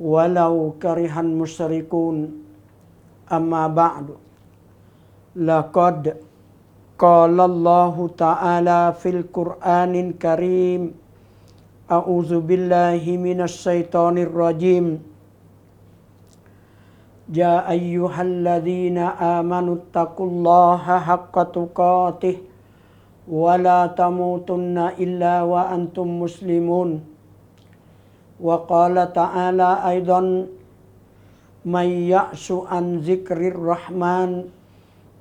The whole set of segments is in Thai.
ولو كره المشركون. أما بعد لقد قال الله تعالى في القرآن الكريم أعوذ بالله من الشيطان الرجيم. يا أيها الذين آمنوا اتقوا الله حق تقاته ولا تموتن إلا وأنتم مسلمون. وقال تعالى أيضا من يعش عن ذكر الرحمن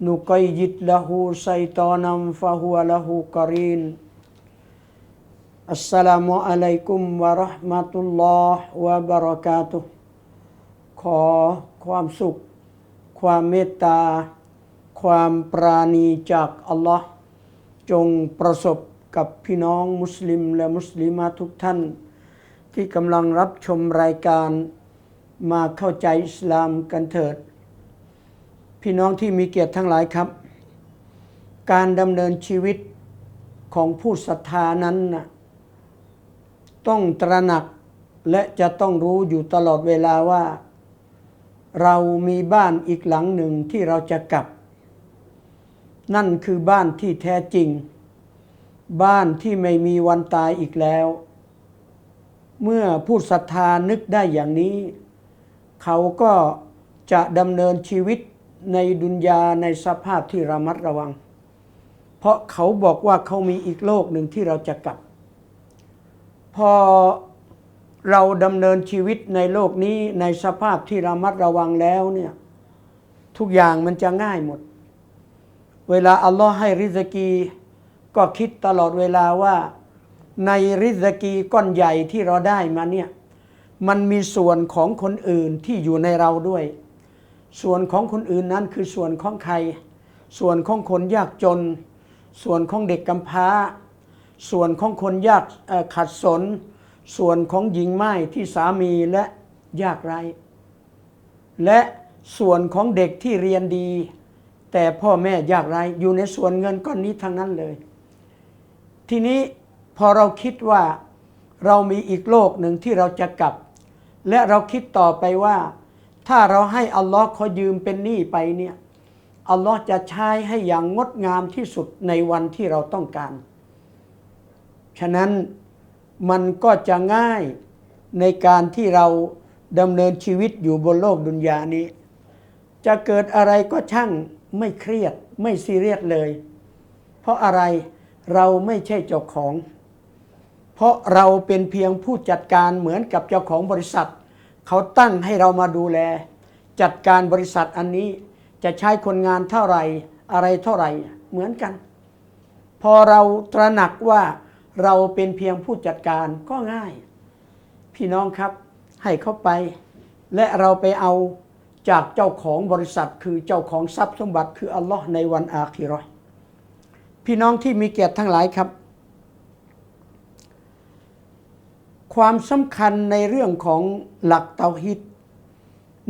نقيد له شيطانا فهو له قرين السلام عليكم ورحمة الله وبركاته ขอความสุข ความเมตตา ความปราณีจากอัลลอฮ์จงประสบกับพี่น้องมุสลิมและมุสลิมาทุกท่าน ที่กำลังรับชมรายการมาเข้าใจอิสลามกันเถิด พี่น้องที่มีเกียรติทั้งหลายครับ การดำเนินชีวิตของผู้ศรัทธานั้นนะต้องตระหนักและจะต้องรู้อยู่ตลอดเวลาว่า เรามีบ้านอีกหลังหนึ่งที่เราจะกลับ นั่นคือบ้านที่แท้จริง บ้านที่ไม่มีวันตายอีกแล้ว เมื่อผู้ศรัทธานึกได้อย่างนี้ เขาก็จะดำเนินชีวิตในดุนยาในสภาพที่ระมัดระวัง เพราะเขาบอกว่าเขามีอีกโลกหนึ่งที่เราจะกลับ พอเราดำเนินชีวิตในโลกนี้ในสภาพที่ระมัดระวังแล้วเนี่ยทุกอย่างมันจะง่ายหมด เวลาอัลลอฮ์ให้ริสกี ก็คิดตลอดเวลาว่า ในริสกีก้อนใหญ่ที่เราได้มาเนี่ยมันมีส่วนของคนอื่นที่อยู่ในเราด้วย ส่วนของคนอื่นนั้นคือส่วนของใคร ส่วนของคนยากจน ส่วนของเด็กกำพร้า ส่วนของคนยากขัดสน ส่วนของหญิงไม้ที่สามีและยากไร้และส่วนของเด็กที่เรียนดี แต่พ่อแม่ยากไร้อยู่ในส่วนเงินก้อนนี้ทั้งนั้นเลย ทีนี้ พอเราคิดว่าเรามีอีกโลกหนึ่งที่เราจะกลับ และเราคิดต่อไปว่า ถ้าเราให้อัลลอฮ์เขายืมเป็นหนี้ไปเนี่ยอัลลอฮ์จะใช้ให้อย่างงดงามที่สุดในวันที่เราต้องการ ฉะนั้นมันก็จะง่ายในการที่เราดำเนินชีวิตอยู่บนโลกดุนยานี้ จะเกิดอะไรก็ช่างไม่เครียดไม่ซีเรียสเลย เพราะอะไรเราไม่ใช่เจ้าของ เพราะเราเป็นเพียงผู้จัดการเหมือนกับเจ้าของบริษัท เขาตั้งให้เรามาดูแล จัดการบริษัทอันนี้จะใช้คนงานเท่าไหร่อะไรเท่าไหร่เหมือนกัน พอเราตระหนักว่าเราเป็นเพียงผู้จัดการก็ง่าย พี่น้องครับให้เขาไป และเราไปเอาจากเจ้าของบริษัทคือเจ้าของทรัพย์สมบัติคืออัลลอฮ์ในวันอาคิรอพี่น้องที่มีเกียรติทั้งหลายครับ ความสำคัญในเรื่องของหลักเตาฮิด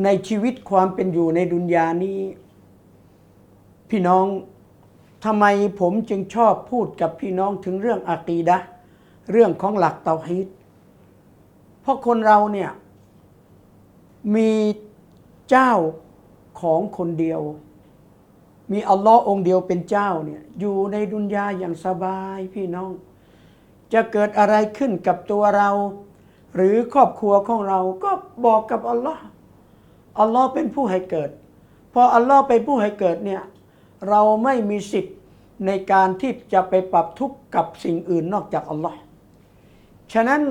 ในชีวิตความเป็นอยู่ในดุนยานี้ พี่น้องทำไมผมจึงชอบพูดกับพี่น้องถึงเรื่องอากีดะเรื่องของหลักเตาฮีดเพราะคนเราเนี่ยมีเจ้าของคนเดียว มีอัลลอฮ์องเดียวเป็นเจ้าเนี่ยอยู่ในดุนยาอย่างสบายพี่น้อง จะเกิดอะไรขึ้นกับตัวเรา หรือครอบครัวของเราก็บอกกับอัลลอฮ์อัลลอฮ์เป็นผู้ให้เกิด พออัลลอฮ์เป็นผู้ให้เกิดเนี่ยเราไม่มีสิทธิ์ในการที่จะไปปรับทุกข์กับสิ่งอื่นนอกจากอัลลอฮ์ฉะนั้น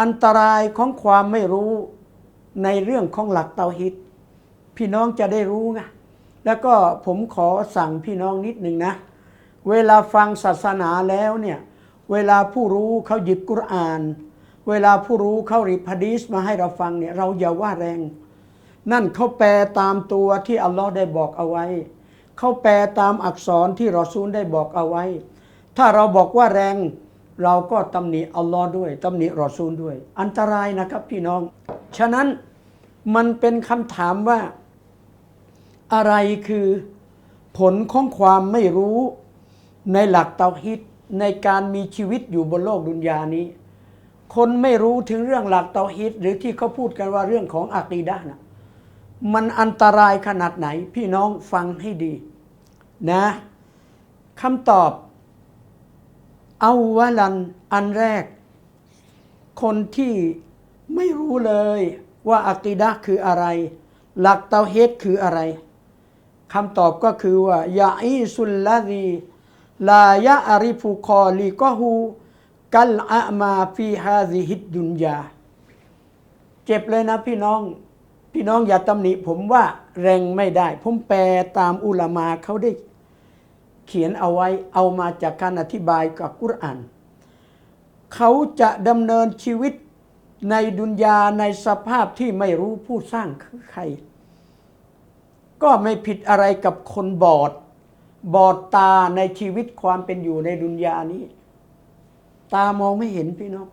อันตรายของความไม่รู้ในเรื่องของหลักเตาฮิดพี่น้องจะได้รู้ไงแล้วก็ผมขอสั่งพี่น้องนิดหนึ่งนะ เวลาฟังศาสนาแล้วเนี่ย เวลาผู้รู้เขาหยิบกุรอาน เวลาผู้รู้เขาริบฮะดีสมาให้เราฟังเนี่ยเราอย่าว่าแรง นั่นเขาแปลตามตัวที่อัลลอฮ์ได้บอกเอาไว้ เขาแปลตามอักษรที่รอซูลได้บอกเอาไว้ ถ้าเราบอกว่าแรง เราก็ตำหนิอัลลอฮ์ด้วยตำหนิรอซูลด้วย อันตรายนะครับพี่น้อง ฉะนั้นมันเป็นคำถามว่า อะไรคือผลของความไม่รู้ในหลักเตาฮิด ในการมีชีวิตอยู่บนโลกดุนยานี้ คนไม่รู้ถึงเรื่องหลักเตาฮิดหรือที่เขาพูดกันว่าเรื่องของอากีดะนะมันอันตรายขนาดไหน พี่น้องฟังให้ดีนะคำตอบเอาวะลันอันแรก คนที่ไม่รู้เลยว่าอากีดะคืออะไร หลักเตาเฮิดคืออะไรคำตอบก็คือว่ายาอีสุลลาดี ลายะอาริฟุคอลีกอฮูกัลอามาฟีฮาซิฮิดดุนยา เจ็บเลยนะพี่น้อง พี่น้องอย่าตำหนิผมว่าแรงไม่ได้ ผมแปลตามอุลามาเขาได้ เขียนเอาไว้เอามาจากการอธิบายกับกุรอาน เขาจะดำเนินชีวิตในดุนยาในสภาพที่ไม่รู้ผู้สร้างคือใคร ก็ไม่ผิดอะไรกับคนบอด บอดตาในชีวิตความเป็นอยู่ในดุนยานี้ ตามองไม่เห็นพี่น้อง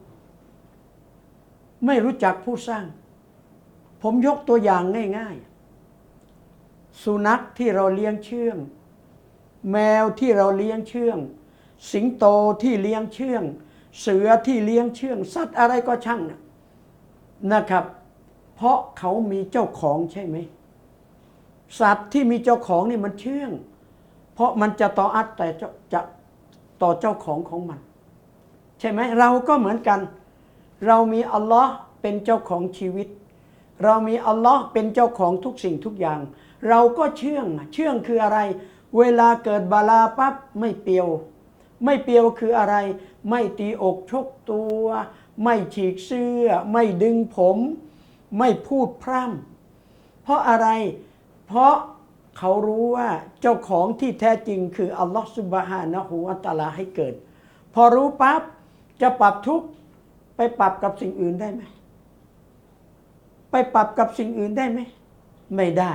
ไม่รู้จักผู้สร้าง ผมยกตัวอย่างง่าย ๆ สุนัขที่เราเลี้ยงเชื่อง แมวที่เราเลี้ยงเชื่อง สิงโตที่เลี้ยงเชื่อง เสือที่เลี้ยงเชื่อง สัตว์อะไรก็ช่างนะนะครับ เพราะเขามีเจ้าของใช่ไหมสัตว์ที่มีเจ้าของนี่มันเชื่อง เพราะมันจะต่ออัดแต่จะต่อเจ้าของของมัน ใช่ไหมเราก็เหมือนกัน เรามีอัลลอฮ์เป็นเจ้าของชีวิต เรามีอัลลอฮ์เป็นเจ้าของทุกสิ่งทุกอย่าง เราก็เชื่องเชื่องคืออะไร เวลาเกิดบาลาปั๊บไม่เปียว ไม่เปียวคืออะไร ไม่ตีอกชกตัว ไม่ฉีกเสื้อ ไม่ดึงผม ไม่พูดพร่ำเพราะอะไรเพราะ เขารู้ว่าเจ้าของที่แท้จริงคืออัลลอฮฺสุบฮานะฮูวะตะอาลาให้เกิด พอรู้ปั๊บจะปรับทุกข์ไปปรับกับสิ่งอื่นได้ไหมไปปรับกับสิ่งอื่นได้ไหมไม่ได้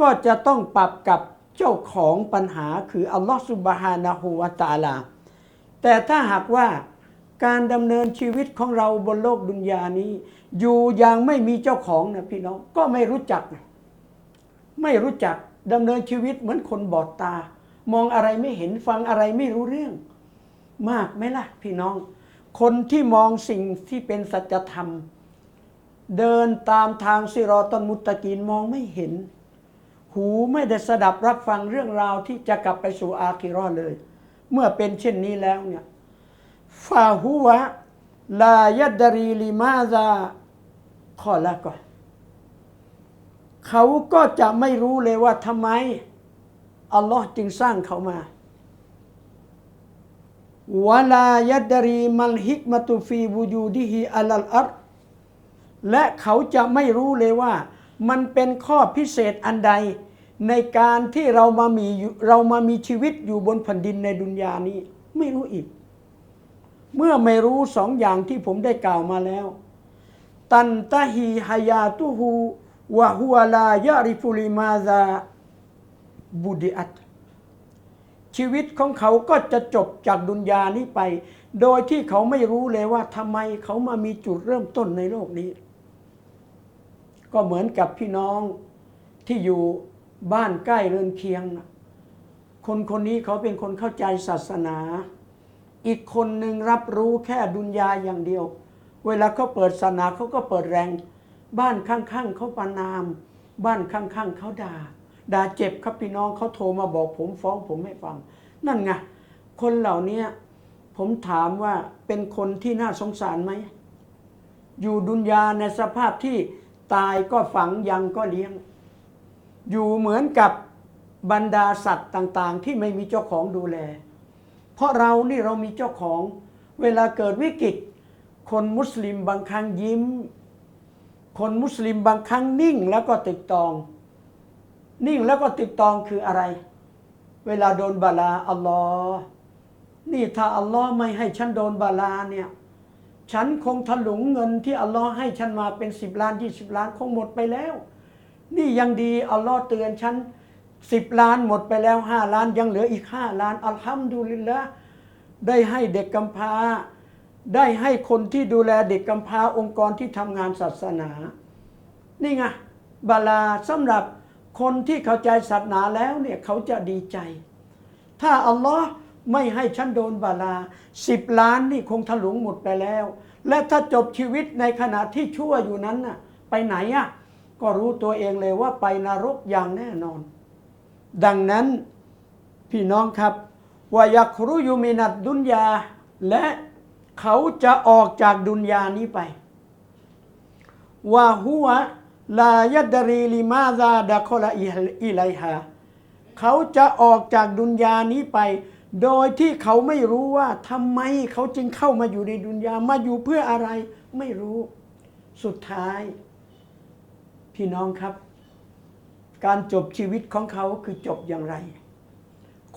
ก็จะต้องปรับกับเจ้าของปัญหาคืออัลลอฮฺสุบฮานะฮูวะตะอาลาแต่ถ้าหากว่าการดำเนินชีวิตของเราบนโลกดุนยานี้ อยู่อย่างไม่มีเจ้าของนะพี่น้องก็ไม่รู้จัก ไม่รู้จัก ดำเนินชีวิตเหมือนคนบอดตา มองอะไรไม่เห็นฟังอะไรไม่รู้เรื่อง มากไหมล่ะ พี่น้อง คนที่มองสิ่งที่เป็นสัจธรรม เดินตามทางสิรอตอนมุตตะกีนมองไม่เห็น หูไม่ได้สดับรับฟังเรื่องราวที่จะกลับไปสู่อาคิรอเลย เมื่อเป็นเช่นนี้แล้วเนี่ยฟาฮุวะลายดดรีลิมาซาขอละก่อน เขาก็จะไม่รู้เลยว่าทำไม อัลลอฮ์จึงสร้างเขามาวะลายัดรีมัลฮิกมะตุฟีวูยูดิฮิอัลลอัรและเขาจะไม่รู้เลยว่า มันเป็นข้อพิเศษอันใด ในการที่เรามามีเรามามีชีวิตอยู่บนแผ่นดินในดุนยานี้ ไม่รู้อีก เมื่อไม่รู้สองอย่างที่ผมได้กล่าวมาแล้ว ตันตะฮีฮายาตุฮู วะฮุวลายะริฟุลิมาซาบุดิอัตชีวิตของเขาก็จะจบจากดุนยานี้ไป โดยที่เขาไม่รู้เลยว่าทำไมเขามามีจุดเริ่มต้นในโลกนี้ ก็เหมือนกับพี่น้องที่อยู่บ้านใกล้เรือนเคียง คนคนนี้เขาเป็นคนเข้าใจศาสนา อีกคนหนึ่งรับรู้แค่ดุนยาอย่างเดียว เวลาเขาเปิดศาสนาเขาก็เปิดแรง บ้านข้างๆเขาประนาม บ้านข้างๆเขาด่า ด่าเจ็บครับพี่น้องเขาโทรมาบอกผมฟ้องผมให้ฟัง นั่นไงคนเหล่านี้ผมถามว่าเป็นคนที่น่าสงสารไหม อยู่ดุนยาในสภาพที่ตายก็ฝังยังก็เลี้ยง อยู่เหมือนกับบรรดาสัตว์ต่างๆ ที่ไม่มีเจ้าของดูแล เพราะเรานี่เรามีเจ้าของ เวลาเกิดวิกฤต คนมุสลิมบางครั้งยิ้ม คนมุสลิมบางครั้งนิ่งแล้วก็ติดตอง นิ่งแล้วก็ติดตองคืออะไร เวลาโดนบาลาอัลลอฮ์นี่ถ้าอัลลอฮ์ไม่ให้ฉันโดนบาลาเนี่ยฉันคงถลุงเงินที่อัลลอฮ์ให้ฉันมาเป็นสิบล้านยี่สิบล้านคงหมดไปแล้ว นี่ยังดีอัลลอฮ์เตือนฉันสิบล้านหมดไปแล้วห้าล้านยังเหลืออีกห้าล้านอัลฮัมดุลิลละได้ให้เด็กกำพร้า ได้ให้คนที่ดูแลเด็กกำพร้าองค์กรที่ทำงานศาสนา นี่ไงบาลาสำหรับคนที่เข้าใจศาสนาแล้วเนี่ยเขาจะดีใจ ถ้าอัลลอฮ์ไม่ให้ฉันโดนบาลาสิบล้านนี่คงถลุงหมดไปแล้ว และถ้าจบชีวิตในขณะที่ชั่วอยู่นั้นน่ะไปไหนอะก็รู้ตัวเองเลยว่าไปนรกอย่างแน่นอน ดังนั้นพี่น้องครับวายักรุยุมินัดดุนยาและ เขาจะออกจากดุนยานี้ไปว่าหัวลายดรีลิมาซาดะคอลาอิไลฮาเขาจะออกจากดุนยานี้ไป โดยที่เขาไม่รู้ว่าทำไมเขาจึงเข้ามาอยู่ในดุนยามาอยู่เพื่ออะไรไม่รู้ สุดท้าย พี่น้องครับ การจบชีวิตของเขาคือจบอย่างไร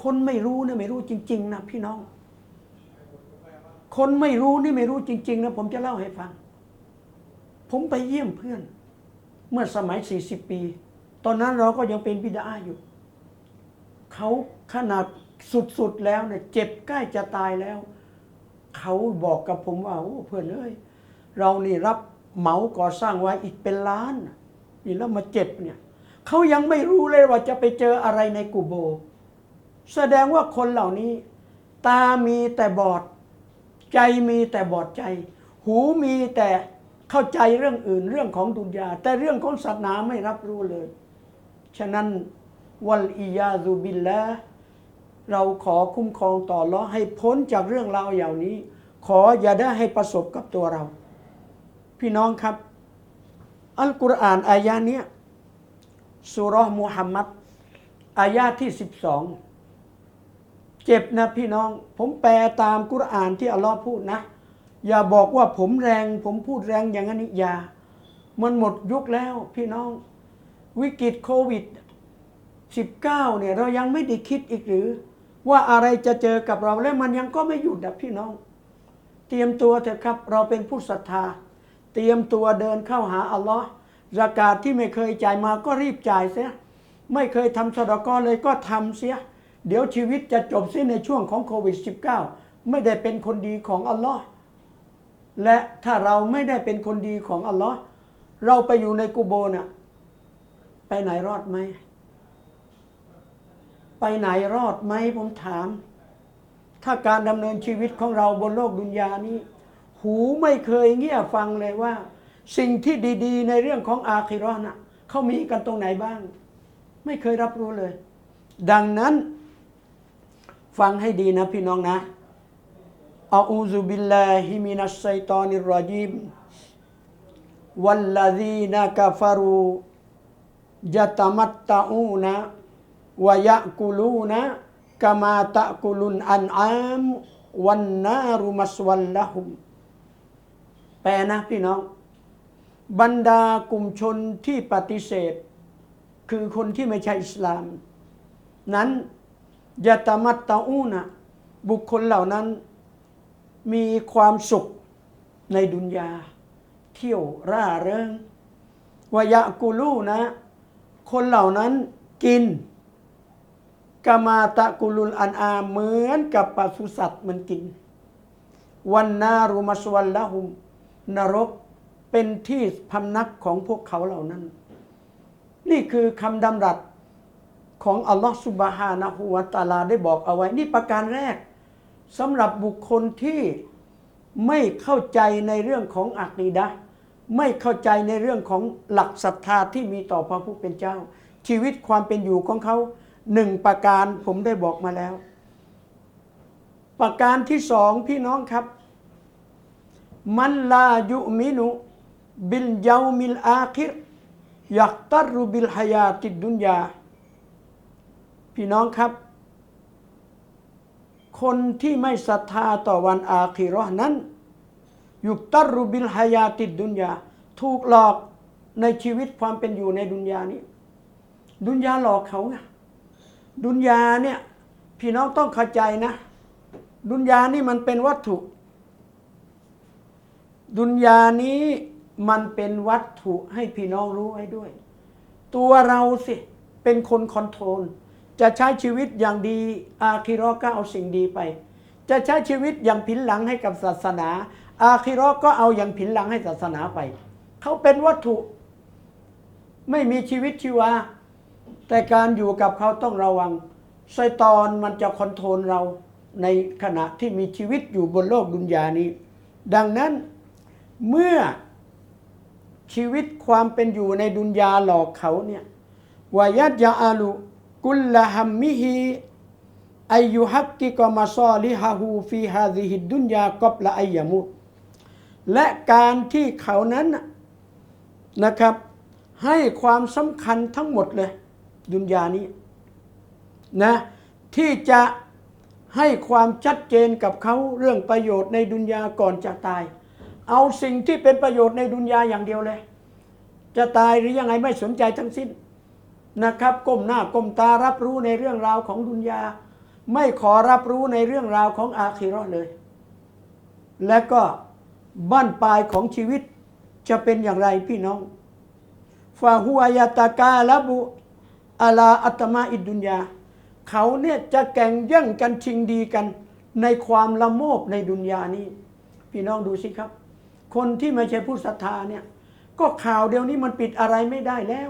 คนไม่รู้นะไม่รู้จริง ๆ นะพี่น้อง คนไม่รู้นี่ไม่รู้จริง ๆ นะ ผมจะเล่าให้ฟัง ผมไปเยี่ยมเพื่อน เมื่อสมัย 40 ปี ตอนนั้นเราก็ยังเป็นบิดาอยู่ เขาขนาดสุด ๆ แล้วเนี่ยเจ็บใกล้จะตายแล้ว เขาบอกกับผมว่าโอ้เพื่อนเอ้ยเรานี่รับเหมาก่อสร้างไว้อีกเป็นล้านนี่แล้วมาเจ็บเนี่ยเขายังไม่รู้เลยว่าจะไปเจออะไรในกูโบ แสดงว่าคนเหล่านี้ ตามีแต่บอด ใจมีแต่บอดใจ หูมีแต่เข้าใจเรื่องอื่นเรื่องของดุนยา แต่เรื่องของศาสนาไม่รับรู้เลย ฉะนั้นวัลอียาซุบิลละเราขอคุ้มครองต่อล้อให้พ้นจากเรื่องราวอย่างนี้ ขออย่าได้ให้ประสบกับตัวเรา พี่น้องครับ อัลกุรอานอายาเนี้ยสุรห์มุฮัมมัดอายาที่12 เจ็บนะพี่น้อง ผมแปลตามกุรอานที่อัลลอฮ์พูดนะ อย่าบอกว่าผมแรง ผมพูดแรงอย่างนั้นอย่า มันหมดยุคแล้วพี่น้อง วิกฤตโควิด 19 เนี่ยเรายังไม่ได้คิดอีกหรือ ว่าอะไรจะเจอกับเราและมันยังก็ไม่หยุดนะพี่น้อง เตรียมตัวเถอะครับ เราเป็นผู้ศรัทธา เตรียมตัวเดินเข้าหาอัลลอฮ์รากาศที่ไม่เคยจ่ายมาก็รีบจ่ายเสีย ไม่เคยทำสดกอเลยก็ทำเสีย เดี๋ยวชีวิตจะจบสิ้นในช่วงของโควิด -19 ไม่ได้เป็นคนดีของอัลลอฮ์และถ้าเราไม่ได้เป็นคนดีของอัลลอฮ์เราไปอยู่ในกูโบน่ะไปไหนรอดไหม ไปไหนรอดไหมผมถาม ถ้าการดำเนินชีวิตของเราบนโลกดุนยานี้ หูไม่เคยเงี่ยฟังเลยว่า สิ่งที่ดีๆ ในเรื่องของอาคิรอห์น่ะเขามีกันตรงไหนบ้าง ไม่เคยรับรู้เลย ดังนั้น ฟังให้ดีนะพี่น้องนะอาอูซุบิลลาฮิมินัสไซตอนิรรจีมวัลลซีนกฟารูยะตมัตตะอูนะวยะกุลูนะกามาตะกุลุนอันอามวันนารุมัสวัลละหุมแปลนะพี่น้อง บรรดากลุ่มชนที่ปฏิเสธ คือคนที่ไม่ใช่อิสลาม นั้น ยะตมัตตะอูนะบุคคลเหล่านั้นมีความสุขในดุนยา เที่ยวร่าเริงวายะกูลูนะ คนเหล่านั้นกินกามาตะกุลุลอันอาเหมือนกับปศุสัตว์มันกิน วันนารุมัสวัลละหุม นรกเป็นที่พำนักของพวกเขาเหล่านั้น นี่คือคำดำรัส ของอัลลอฮฺสุบฮานะฮูวะตะอาลาได้บอกเอาไว้ นี่ประการแรกสำหรับบุคคลที่ไม่เข้าใจในเรื่องของอักีดะไม่เข้าใจในเรื่องของหลักศรัทธาที่มีต่อพระผู้เป็นเจ้า ชีวิตความเป็นอยู่ของเขาหนึ่งประการผมได้บอกมาแล้ว ประการที่สองพี่น้องครับ มันลายุมินุบิลเยามิลอาคิรยักตรุบิลฮยาติดดุนยา พี่น้องครับ คนที่ไม่ศรัทธาต่อวันอาคีราะห์นั้น ยุกตรุบิลฮายาติดดุนยา ถูกหลอกในชีวิตความเป็นอยู่ในดุนยานี้ ดุนยาหลอกเขาไงดุนยาเนี่ยพี่น้องต้องเข้าใจนะ ดุนยานี่มันเป็นวัตถุ ดุนยานี้มันเป็นวัตถุให้พี่น้องรู้ไว้ด้วย ตัวเราสิ เป็นคนคอนโทรล จะใช้ชีวิตอย่างดีอาคิราะห์ก็เอาสิ่งดีไป จะใช้ชีวิตอย่างผินหลังให้กับศาสนา อาคิราะห์ก็เอาอย่างผินหลังให้ศาสนาไป เขาเป็นวัตถุไม่มีชีวิตชีวา แต่การอยู่กับเขาต้องระวังไซตอนมันจะคอนโทรลเราในขณะที่มีชีวิตอยู่บนโลกดุนยานี้ ดังนั้นเมื่อชีวิตความเป็นอยู่ในดุนยาหลอกเขาเนี่ยวายัดยาอาลุ กุลละฮัมมิฮิอายุฮักกิกมาซอลิฮะฮูฟีฮาซิฮิดดุนยากอบละอัยามุและการที่เขานั้นนะนะครับ ให้ความสำคัญทั้งหมดเลย ดุนยานี้นะที่จะให้ความชัดเจนกับเขาเรื่องประโยชน์ในดุนยาก่อนจะตาย เอาสิ่งที่เป็นประโยชน์ในดุนยาอย่างเดียวเลย จะตายหรือยังไงไม่สนใจทั้งสิ้น นะครับก้มหน้าก้มตารับรู้ในเรื่องราวของดุนยา ไม่ขอรับรู้ในเรื่องราวของอาคีราะห์เลย และก็บ้านปลายของชีวิตจะเป็นอย่างไรพี่น้องฟาฮุอายาตากาลบุอาลาอัตมาอิดดุนยา เขาเนี่ยจะแข่งแย่งกันชิงดีกันในความละโมบในดุนยานี้ พี่น้องดูสิครับ คนที่ไม่ใช่ผู้ศรัทธาเนี่ย ก็ข่าวเดียวนี้มันปิดอะไรไม่ได้แล้ว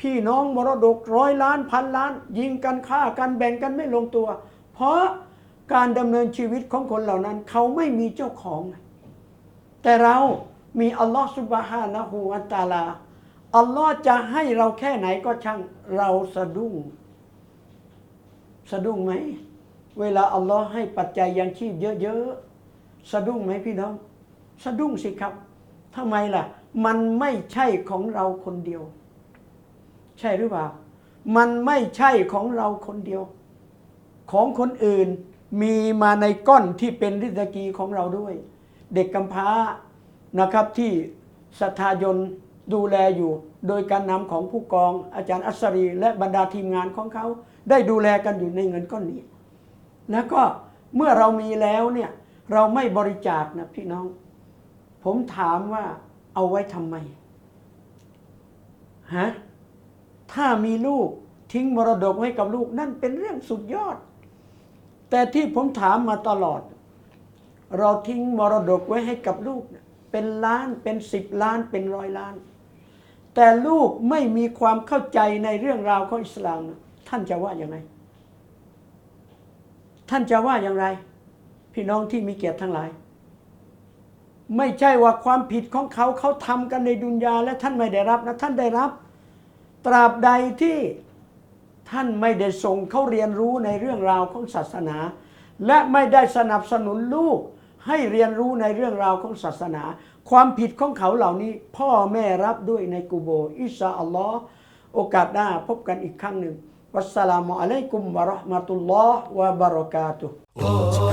พี่น้องมรดกร้อยล้านพันล้าน ยิงกันฆ่ากันแบ่งกันไม่ลงตัว เพราะการดำเนินชีวิตของคนเหล่านั้น เขาไม่มีเจ้าของ แต่เรามีอัลลอฮฺสุบฮานะฮูวะตะอาลาอัลลอฮ์จะให้เราแค่ไหนก็ช่างเราสะดุ้ง สะดุ้งไหม เวลาอัลลอฮ์ให้ปัจจัยยังชีพเยอะๆสะดุ้งไหมพี่น้อง สะดุ้งสิครับทำไมล่ะ มันไม่ใช่ของเราคนเดียว ใช่หรือเปล่า มันไม่ใช่ของเราคนเดียว ของคนอื่นมีมาในก้อนที่เป็นริสกีของเราด้วย เด็กกำพร้านะครับที่สัทายนดูแลอยู่ โดยการนำของผู้กองอาจารย์อัสรี และบรรดาทีมงานของเขา ได้ดูแลกันอยู่ในเงินก้อนนี้ แล้วก็เมื่อเรามีแล้วเนี่ยเราไม่บริจาคนะพี่น้อง ผมถามว่าเอาไว้ทำไมฮะ ถ้ามีลูกทิ้งมรดกไว้กับลูกนั่นเป็นเรื่องสุดยอด แต่ที่ผมถามมาตลอด เราทิ้งมรดกไว้ให้กับลูกเนี่ยเป็นล้านเป็นสิบล้านเป็นร้อยล้าน แต่ลูกไม่มีความเข้าใจในเรื่องราวของอิสลาม ท่านจะว่าอย่างไรท่านจะว่าอย่างไร พี่น้องที่มีเกียรติทั้งหลาย ไม่ใช่ว่าความผิดของเขาเขาทำกันในดุนยาและท่านไม่ได้รับนะท่านได้รับ ตราบใดที่ท่านไม่ได้ส่งเขาเรียนรู้ในเรื่องราวของศาสนา และไม่ได้สนับสนุนลูกให้เรียนรู้ในเรื่องราวของศาสนา ความผิดของเขาเหล่านี้ พ่อแม่รับด้วยในกูโบ อิชาอัลลอฮ์โอกาสหน้าพบกันอีกครั้งหนึ่งวัสสลามุอะลัยกุมวะเราะห์มะตุลลอฮ์วะบะเราะกาตุฮ์